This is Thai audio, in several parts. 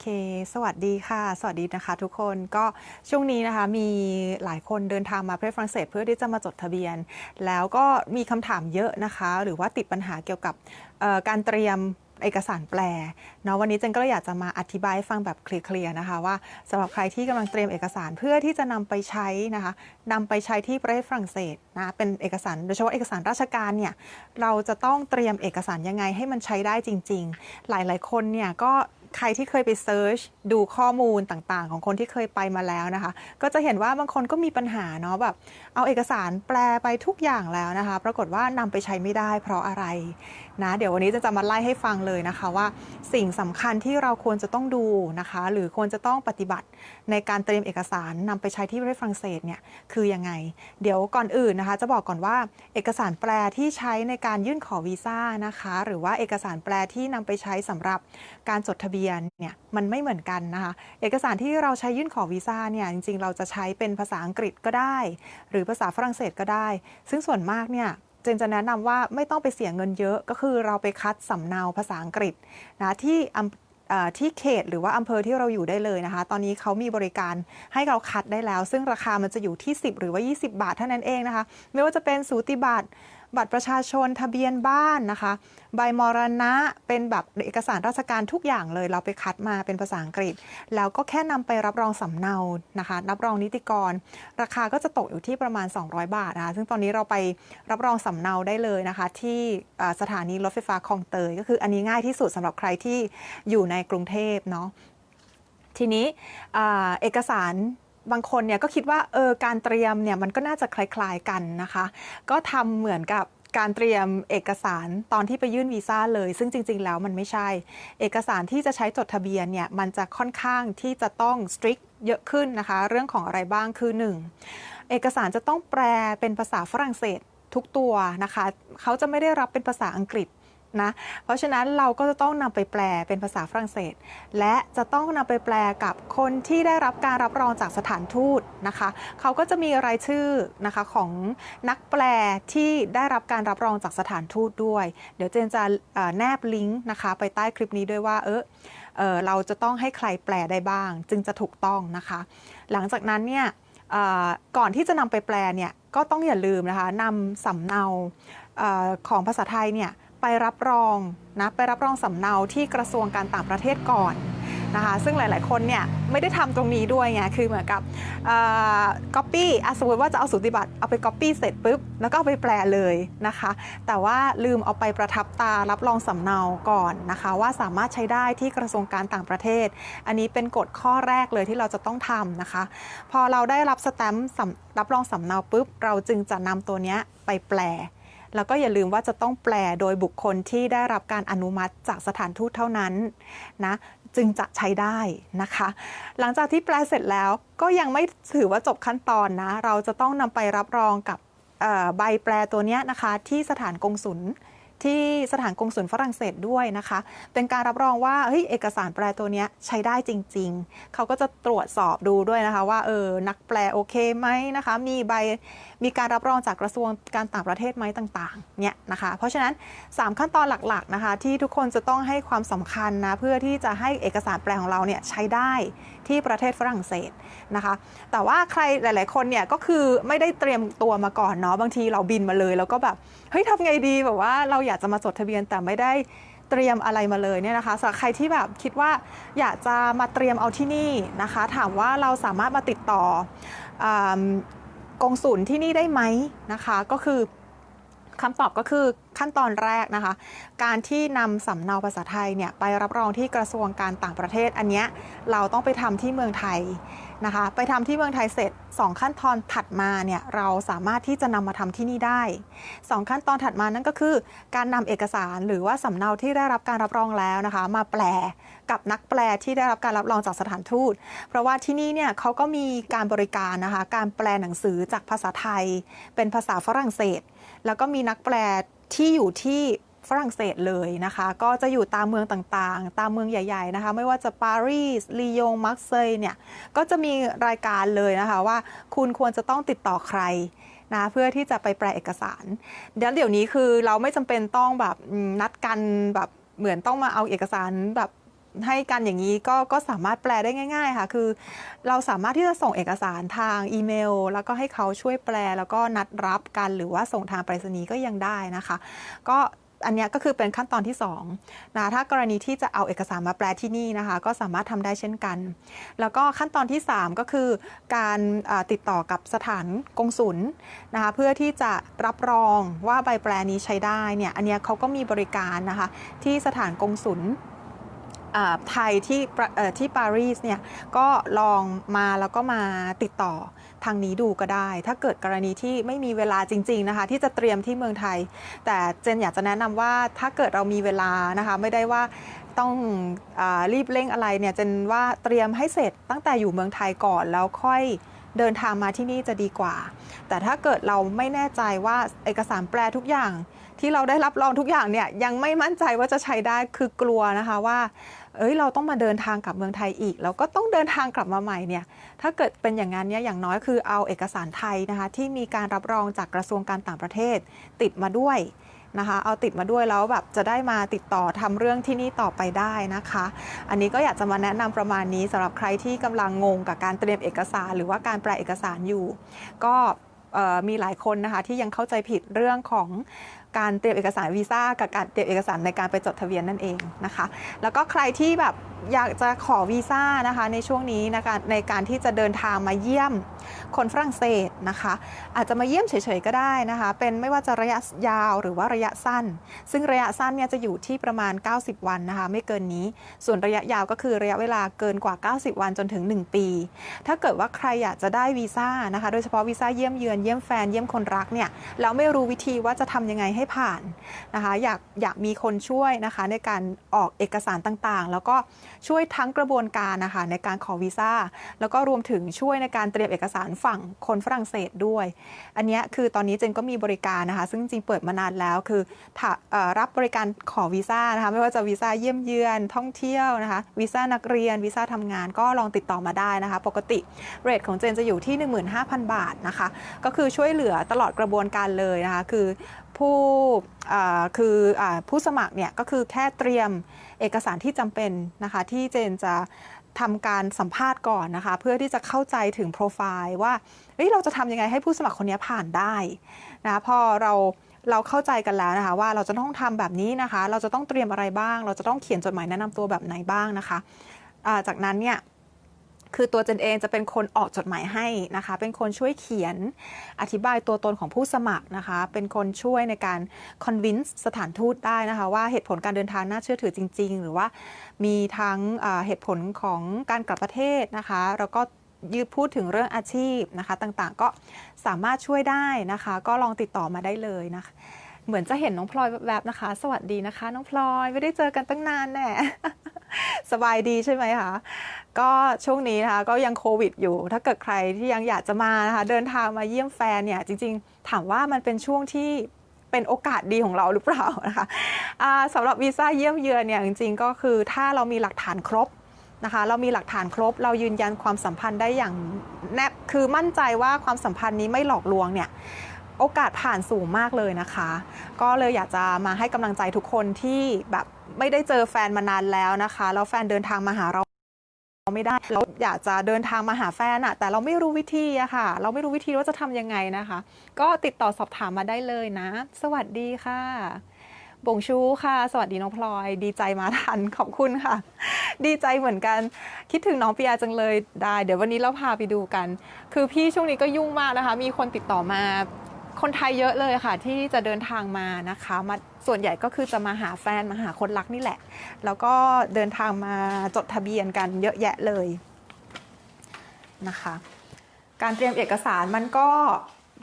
เค สวัสดีค่ะ สวัสดีนะคะทุกคน ก็ช่วงนี้นะคะมีหลายคนเดินทางมาประเทศฝรั่งเศสเพื่อที่จะมาจดทะเบียน แล้วก็มีคำถามเยอะนะคะ หรือว่าติดปัญหาเกี่ยวกับการเตรียมเอกสารแปลเนาะวันนี้เจนก็เลยอยากจะมาอธิบายฟังแบบเคลียร์ๆนะคะ ว่าสำหรับใครที่กำลังเตรียมเอกสารเพื่อที่จะนำไปใช้นะคะนำไปใช้ที่ประเทศฝรั่งเศสนะเป็นเอกสารโดยเฉพาะเอกสารราชการเนี่ยเราจะต้องเตรียมเอกสารยังไงให้มันใช้ได้จริง ๆ หลายๆคนเนี่ยก็ ใครที่เคยไปเซิร์ชดูข้อมูลต่างๆ ของคนที่เคยไปมาแล้วนะคะ ก็จะเห็นว่าบางคนก็มีปัญหาเนาะแบบเอาเอกสารแปลไปทุกอย่างแล้วนะคะ ปรากฏว่านำไปใช้ไม่ได้เพราะอะไรนะเดี๋ยววันนี้จะจะมาไล่ให้ฟังเลยนะคะว่า สิ่งสำคัญที่เราควรจะต้องดูนะคะ หรือควรจะต้องปฏิบัติในการเตรียมเอกสารนำไปใช้ที่ประเทศฝรั่งเศสเนี่ยคือยังไง เดี๋ยวก่อนอื่นนะคะ จะบอกก่อนว่าเอกสารแปลที่ใช้ในการยื่นขอวีซ่านะคะ หรือว่าเอกสารแปลที่นำไปใช้สำหรับการจดทะเบียนเนี่ยมันไม่เหมือนกันนะคะเอกสารที่เราใช้ยื่นขอวีซ่าเนี่ยจริงๆ เราจะใช้เป็นภาษาอังกฤษก็ได้ หรือภาษาฝรั่งเศสก็ได้ ซึ่งส่วนมากเนี่ยเจนจะแนะนำว่าไม่ต้องไปเสียเงินเยอะก็คือเราไปคัดสำเนาภาษาอังกฤษนะที่ที่เขตหรือว่าอำเภอที่เราอยู่ได้เลยนะคะ ตอนนี้เขามีบริการให้เราคัดได้แล้ว ซึ่งราคามันจะอยู่ที่ 10 หรือว่า 20 บาทเท่านั้นเองนะคะ ไม่ว่าจะเป็นสูติบัตร บัตรประชาชนทะเบียนบ้านนะคะ ใบมรณะเป็นแบบเอกสารราชการทุกอย่างเลย เราไปคัดมาเป็นภาษาอังกฤษ แล้วก็แค่นำไปรับรองสำเนานะคะ รับรองนิติกร ราคาก็จะตกอยู่ที่ประมาณ 200 บาทนะคะ ซึ่งตอนนี้เราไปรับรองสำเนาได้เลยนะคะ ที่สถานีรถไฟฟ้าคลองเตย ก็คืออันนี้ง่ายที่สุดสำหรับใครที่อยู่ในกรุงเทพเนาะทีนี้เอกสาร บางคนเนี่ยก็คิดว่าเออการเตรียมเนี่ยมันก็น่าจะคล้ายๆกันนะคะ ก็ทำเหมือนกับการเตรียมเอกสารตอนที่ไปยื่นวีซ่าเลย ซึ่งจริง ๆ แล้วมันไม่ใช่ เอกสารที่จะใช้จดทะเบียนเนี่ยมันจะค่อนข้างที่จะต้อง strict เยอะขึ้นนะคะ เรื่องของอะไรบ้างคือ 1. เอกสารจะต้องแปลเป็นภาษาฝรั่งเศสทุกตัวนะคะ เขาจะไม่ได้รับเป็นภาษาอังกฤษ นะเพราะฉะนั้นเราก็จะต้องนำไปแปลเป็นภาษาฝรั่งเศส และจะต้องนำไปแปลกับคนที่ได้รับการรับรองจากสถานทูตนะคะ เขาก็จะมีรายชื่อนะคะของนักแปลที่ได้รับการรับรองจากสถานทูตด้วย เดี๋ยวเจนจะแนบลิงก์นะคะไปใต้คลิปนี้ด้วยว่าเออเออเราจะต้องให้ใครแปลได้บ้าง จึงจะถูกต้องนะคะ หลังจากนั้นเนี่ยก่อนที่จะนำไปแปลเนี่ยก็ต้องอย่าลืมนะคะนำสำเนาอของภาษาไทยเนี่ย ไปรับรองนะไปรับรองสำเนาที่กระทรวงการต่างประเทศก่อนนะคะซึ่งหลาย ๆ คนเนี่ยไม่ได้ทำตรงนี้ด้วยไงคือเหมือนกับก๊อปปี้สมมติว่าจะเอาสูติบัตรเอาไปก๊อปปี้เสร็จปุ๊บแล้วก็เอาไปแปลเลยนะคะ แต่ว่าลืมเอาไปประทับตารับรองสำเนาก่อนนะคะ ว่าสามารถใช้ได้ที่กระทรวงการต่างประเทศ อันนี้เป็นกฎข้อแรกเลยที่เราจะต้องทำนะคะ พอเราได้รับสแตมป์รับรองสำเนาปุ๊บเราจึงจะนำตัวเนี้ยไปแปล แล้วก็อย่าลืมว่าจะต้องแปลโดยบุคคลที่ได้รับการอนุมัติจากสถานทูตเท่านั้นนะจึงจะใช้ได้นะคะ หลังจากที่แปลเสร็จแล้วก็ยังไม่ถือว่าจบขั้นตอนนะ เราจะต้องนำไปรับรองกับใบแปลตัวนี้นะคะ ที่สถานกงศุล ที่สถานกงสุลฝรั่งเศสด้วยนะคะ เป็นการรับรองว่าเฮ้ยเอกสารแปลตัวเนี้ยใช้ได้จริง ๆ เขาก็จะตรวจสอบดูด้วยนะคะ ว่าเออนักแปลโอเคไหมนะคะ มีใบมีการรับรองจากกระทรวงการต่างประเทศไหมต่างๆเนี่ยนะคะ เพราะฉะนั้น 3 ขั้นตอนหลักๆนะคะ ที่ทุกคนจะต้องให้ความสำคัญนะเพื่อที่จะให้เอกสารแปลของเราเนี่ยใช้ได้ที่ประเทศฝรั่งเศสนะคะ แต่ว่าใครหลาย ๆ คนเนี่ยก็คือไม่ได้เตรียมตัวมาก่อนเนาะบางทีเราบินมาเลย แล้วก็แบบเฮ้ยทำไงดีแบบว่าเราอยากจะมาจดทะเบียนแต่ไม่ได้เตรียมอะไรมาเลยเนี่ยนะคะสำหรับใครที่แบบคิดว่าอยากจะมาเตรียมเอาที่นี่นะคะ ถามว่าเราสามารถมาติดต่ออากงสุลที่นี่ได้ไหมนะคะ ก็คือคำตอบก็คือขั้นตอนแรกนะคะ การที่นำสำเนาภาษาไทยเนี่ยไปรับรองที่กระทรวงการต่างประเทศ อันเนี้ยเราต้องไปทำที่เมืองไทย นะคะ ไปทำที่เมืองไทยเสร็จ 2 ขั้นตอนถัดมาเนี่ยเราสามารถที่จะนำมาทำที่นี่ได้ 2 ขั้นตอนถัดมานั่นก็คือ การนำเอกสารหรือว่าสำเนาที่ได้รับการรับรองแล้วนะคะ มาแปลกับนักแปลที่ได้รับการรับรองจากสถานทูต เพราะว่าที่นี่เนี่ยเขาก็มีการบริการนะคะ การแปลหนังสือจากภาษาไทย เป็นภาษาฝรั่งเศส แล้วก็มีนักแปลที่อยู่ที่ ฝรั่งเศสเลยนะคะ ก็จะอยู่ตามเมืองต่างๆ ตามเมืองใหญ่ ๆนะคะ ไม่ว่าจะปารีสลียงมักเซยเนี่ยก็จะมีรายการเลยนะคะว่าคุณควรจะต้องติดต่อใครนะเพื่อที่จะไปแปลเอกสารเดี๋ยวเดี๋ยวนี้คือเราไม่จำเป็นต้องแบบนัดกันแบบเหมือนต้องมาเอาเอกสารแบบให้กันอย่างนี้ก็ก็สามารถแปลได้ง่าย ๆ ค่ะ คือ เราสามารถที่จะส่งเอกสารทางอีเมล แล้วก็ให้เขาช่วยแปลแล้วก็นัดรับกันหรือว่าส่งทางไปรษณีย์ก็ยังได้นะคะ ก็ อันนี้ก็คือเป็นขั้นตอนที่2นะถ้ากรณีที่จะเอาเอกสารมาแปลที่นี่นะคะ ก็สามารถทำได้เช่นกัน แล้วก็ขั้นตอนที่ 3 ก็คือ การติดต่อกับสถานกงศุลนะคะเพื่อที่จะรับรองว่าใบแปลนี้ใช้ได้เนี่ยอันนี้เขาก็มีบริการนะคะที่สถานกงศุล ไทยที่ที่ปารีสเนี่ยก็ลองมาแล้วก็มาติดต่อทางนี้ดูก็ได้ ถ้าเกิดกรณีที่ไม่มีเวลาจริง ๆนะคะ ที่จะเตรียมที่เมืองไทย แต่เจนอยากจะแนะนำว่าถ้าเกิดเรามีเวลานะคะไม่ได้ว่าต้องอรีบเร่งอะไรเนี่ยเจนว่าเตรียมให้เสร็จตั้งแต่อยู่เมืองไทยก่อนแล้วค่อย เดินทางมาที่นี่จะดีกว่า แต่ถ้าเกิดเราไม่แน่ใจว่าเอกสารแปลทุกอย่าง ที่เราได้รับรองทุกอย่างเนี่ยยังไม่มั่นใจว่าจะใช้ได้คือกลัวนะคะว่าเอ้ยเราต้องมาเดินทางกลับเมืองไทยอีก แล้วก็ต้องเดินทางกลับมาใหม่เนี่ยถ้าเกิดเป็นอย่างนั้นเนี่ยอย่างน้อยคือเอาเอกสารไทยนะคะที่มีการรับรองจากกระทรวงการต่างประเทศติดมาด้วย นะคะ เอาติดมาด้วยแล้วแบบจะได้มาติดต่อทำเรื่องที่นี่ต่อไปได้นะคะ อันนี้ก็อยากจะมาแนะนำประมาณนี้สำหรับใครที่กำลังงงกับการเตรียมเอกสาร หรือว่าการแปลเอกสารอยู่ ก็มีหลายคนนะคะที่ยังเข้าใจผิดเรื่องของการเตรียมเอกสารวีซ่ากับการเตรียมเอกสารในการไปจดทะเบียนนั่นเองนะคะ แล้วก็ใครที่แบบ อยากจะขอวีซ่านะคะในช่วงนี้นะคะในการที่จะเดินทางมาเยี่ยมคนฝรั่งเศสนะคะ อาจจะมาเยี่ยมเฉยๆก็ได้นะคะ เป็นไม่ว่าจะระยะยาวหรือว่าระยะสั้น ซึ่งระยะสั้นเนี่ยจะอยู่ที่ประมาณ 90 วันนะคะ ไม่เกินนี้ ส่วนระยะยาวก็คือระยะเวลาเกินกว่า 90 วันจนถึง 1 ปี ถ้าเกิดว่าใครอยากจะได้วีซ่านะคะ โดยเฉพาะวีซ่าเยี่ยมเยือนเยี่ยมแฟนเยี่ยมคนรักเนี่ยแล้วไม่รู้วิธีว่าจะทำยังไงให้ผ่านนะคะ อยากอยากมีคนช่วยนะคะในการออกเอกสารต่างๆ แล้วก็ช่วยทั้งกระบวนการนะคะในการขอวีซ่าแล้วก็รวมถึงช่วยในการเตรียมเอกสารฝั่งคนฝรั่งเศสด้วย อันนี้คือตอนนี้เจนก็มีบริการนะคะ ซึ่งจริงเปิดมานานแล้วคือถ้าเอ่อรับบริการขอวีซ่านะคะไม่ว่าจะวีซ่าเยี่ยมเยือนท่องเที่ยวนะคะวีซ่านักเรียนวีซ่าทำงานก็ลองติดต่อมาได้นะคะ ปกติเรทของเจนจะอยู่ที่ 15,000 บาทนะคะ ก็คือช่วยเหลือตลอดกระบวนการเลยนะคะ คือ ผู้คืออผู้สมัครเนี่ยก็คือแค่เตรียมเอกสารที่จำเป็นนะคะที่เจนจะทำการสัมภาษณ์ก่อนนะคะ เพื่อที่จะเข้าใจถึงโปรไฟล์ว่าเเราจะทำยังไงให้ผู้สมัครคนนี้ผ่านได้นะพอเราเราเข้าใจกันแล้วนะคะ ว่าเราจะต้องทำแบบนี้นะคะ เราจะต้องเตรียมอะไรบ้าง เราจะต้องเขียนจดหมายแนะนำตัวแบบไหนบ้างนะคะาจากนั้นเนี่ย คือตัวเจนเองจะเป็นคนออกจดหมายให้นะคะ เป็นคนช่วยเขียนอธิบายตัวตนของผู้สมัครนะคะ เป็นคนช่วยในการ convince สถานทูตได้นะคะ ว่าเหตุผลการเดินทางน่าเชื่อถือจริง ๆ หรือว่ามีทั้งเหตุผลของการกลับประเทศนะคะ แล้วก็ยืดพูดถึงเรื่องอาชีพนะคะ ต่างๆก็สามารถช่วยได้นะคะ ก็ลองติดต่อมาได้เลยนะคะเหมือนจะเห็นน้องพลอยแบบๆนะคะ สวัสดีนะคะ น้องพลอยไม่ได้เจอกันตั้งนานแน่ สบายดีใช่ไหมคะ ก็ช่วงนี้นะคะก็ยังโควิดอยู่ ถ้าเกิดใครที่ยังอยากจะมานะคะเดินทางมาเยี่ยมแฟนเนี่ยจริงๆ ถามว่ามันเป็นช่วงที่เป็นโอกาสดีของเราหรือเปล่านะคะอ่าสำหรับวีซ่าเยี่ยมเยือนเนี่ยจริงๆ ก็คือถ้าเรามีหลักฐานครบนะคะเรามีหลักฐานครบ เรายืนยันความสัมพันธ์ได้อย่างแนบคือมั่นใจว่าความสัมพันธ์นี้ไม่หลอกลวงเนี่ย โอกาสผ่านสูงมากเลยนะคะ ก็เลยอยากจะมาให้กำลังใจทุกคนที่แบบไม่ได้เจอแฟนมานานแล้วนะคะ แล้วแฟนเดินทางมาหาเราไม่ได้เราอยากจะเดินทางมาหาแฟนอะแต่เราไม่รู้วิธีอะค่ะ เราไม่รู้วิธีว่าจะทำยังไงนะคะ ก็ติดต่อสอบถามมาได้เลยนะ สวัสดีค่ะบงชูค่ะ สวัสดีน้องพลอย ดีใจมาทันขอบคุณค่ะ ดีใจเหมือนกันคิดถึงน้องปียาจังเลยได้ เดี๋ยววันนี้เราพาไปดูกัน คือพี่ช่วงนี้ก็ยุ่งมากนะคะ มีคนติดต่อมา คนไทยเยอะเลยค่ะ ที่จะเดินทางมานะคะมาส่วนใหญ่ก็คือจะมาหาแฟนมาหาคนรักนี่แหละ แล้วก็เดินทางมาจดทะเบียนกันเยอะแยะเลยนะคะ การเตรียมเอกสารมันก็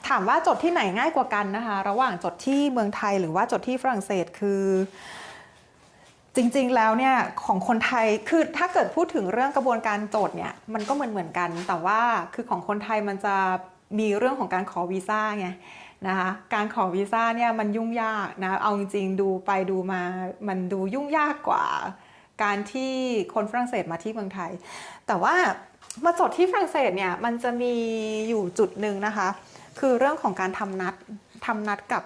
ถามว่าจดที่ไหนง่ายกว่ากันนะคะ ระหว่างจดที่เมืองไทยหรือว่าจดที่ฝรั่งเศสคือจริงๆ แล้วเนี่ยของคนไทยคือถ้าเกิดพูดถึงเรื่องกระบวนการโจทย์เนี่ยมันก็เหมือนเหมือนกัน แต่ว่าคือของคนไทยมันจะมีเรื่องของการขอวีซ่าไง นะคะการขอวีซ่าเนี่ยมันยุ่งยากนะเอาจริงๆดูไปดูมามันดูยุ่งยากกว่า การที่คนฝรั่งเศสมาที่เมืองไทย แต่ว่ามาจดที่ฝรั่งเศสเนี่ยมันจะมีอยู่จุดหนึ่งนะคะ คือเรื่องของการทำนัดทำนัดกับ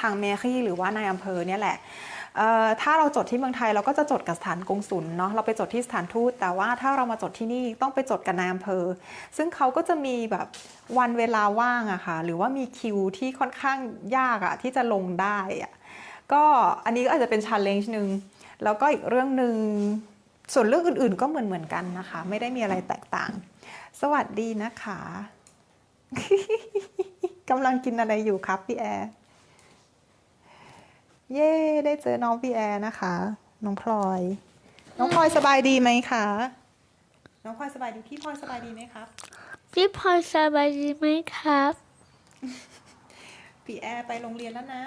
ทางเมรี่หรือว่านายอำเภอเนี่ยแหละถ้าเราจดที่เมืองไทยเราก็จะจดกับสถานกงสุลเนาะเราไปจดที่สถานทูต แต่ว่าถ้าเรามาจดที่นี่ต้องไปจดกับนายอำเภอ ซึ่งเขาก็จะมีแบบวันเวลาว่างอะค่ะหรือว่ามีคิวที่ค่อนข้างยากอะที่จะลงได้อะก็อันนี้ก็อาจจะเป็น challenge หนึ่งแล้วก็อีกเรื่องหนึ่งส่วนเรื่องอื่นๆก็เหมือนเหมือนๆกันนะคะ ไม่ได้มีอะไรแตกต่าง สวัสดีนะคะกำลังกินอะไรอยู่ครับพี่แอร์ เย้ได้เจอน้องพี่แอร์นะคะ น้องพลอย น้องพลอยสบายดีไหมคะ น้องพลอยสบายดี พี่พลอยสบายดีไหมครับ พี่พลอยสบายดีไหมครับ พี่แอร์ไปโรงเรียนแล้วนะ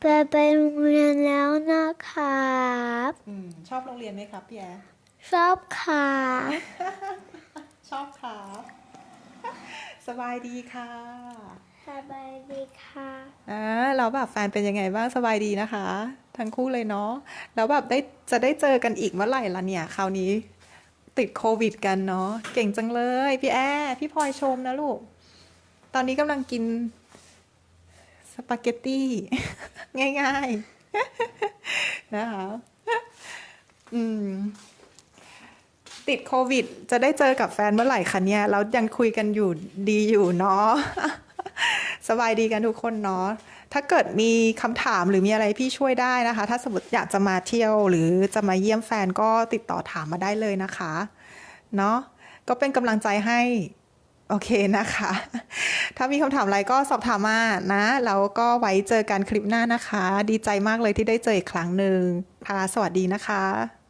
ไปไปโรงเรียนแล้วนะครับอืมชอบโรงเรียนไหมครับพี่แอร์ ชอบค่ะชอบครับ สบายดีค่ะ สบายดีค่ะอ่าแล้วแบบแฟนเป็นยังไงบ้างสบายดีนะคะ ทั้งคู่เลยเนาะแล้วแบบได้จะได้เจอกันอีกเมื่อไหร่ละเนี่ย คราวนี้ติดโควิดกันเนาะเก่งจังเลย พี่แอพี่พลอยชมนะลูก ตอนนี้กำลังกินสปาเกตตี้ ง่ายๆ นะคะอืมติดโควิด จะได้เจอกับแฟนเมื่อไหร่คะเนี่ยแล้วยังคุยกันอยู่ดีอยู่เนาะ สบายดีกันทุกคนเนาะถ้าเกิดมีคำถามหรือมีอะไรพี่ช่วยได้นะคะ ถ้าสมมติอยากจะมาเที่ยวหรือจะมาเยี่ยมแฟนก็ติดต่อถามมาได้เลยนะคะเนาะก็เป็นกำลังใจให้โอเคนะคะ ถ้ามีคำถามอะไรก็สอบถามมานะ แล้วก็ไว้เจอกันคลิปหน้านะคะ ดีใจมากเลยที่ได้เจออีกครั้งหนึ่งค่ะ สวัสดีนะคะ